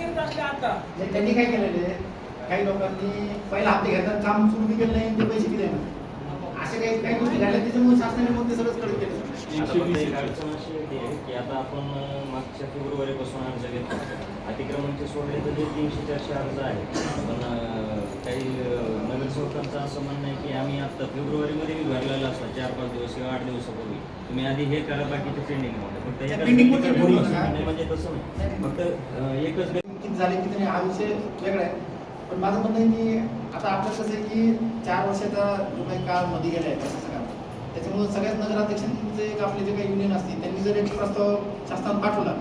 त्यांनी काय केलेलं आहे? काही लोकांनी पहिला हप्ते घेतात काम सुरू केलं नाही ते पैसे देणार अशा काही काही गोष्टी घडल्या त्याच्यामुळे शासनाने मग ते सगळंच कडक केलं. आता आपण सोडले तर ते तीनशे चारशे अर्ज आहे पण काही अं, नगरसेवकांचं असं म्हणणं आहे की आम्ही आता फेब्रुवारीमध्ये बी भरलेला असता चार पाच दिवस किंवा आठ दिवसापूर्वी. तुम्ही आधी हे करा बाकीचे मध्ये फक्त एकाच म्हणजे तसं नाही. फक्त एकच झाले किती नाही हा विषय वेगळा आहे पण माझं म्हणणं आहे की आता आपलं कसं आहे की चार वर्षाचा जो काही काळमध्ये गेला आहे प्रशासकाला त्याच्यामुळे सगळ्याच नगराध्यक्षांचे आपले जे काही युनियन असतील त्यांनी जर एक प्रस्ताव शासनात पाठवला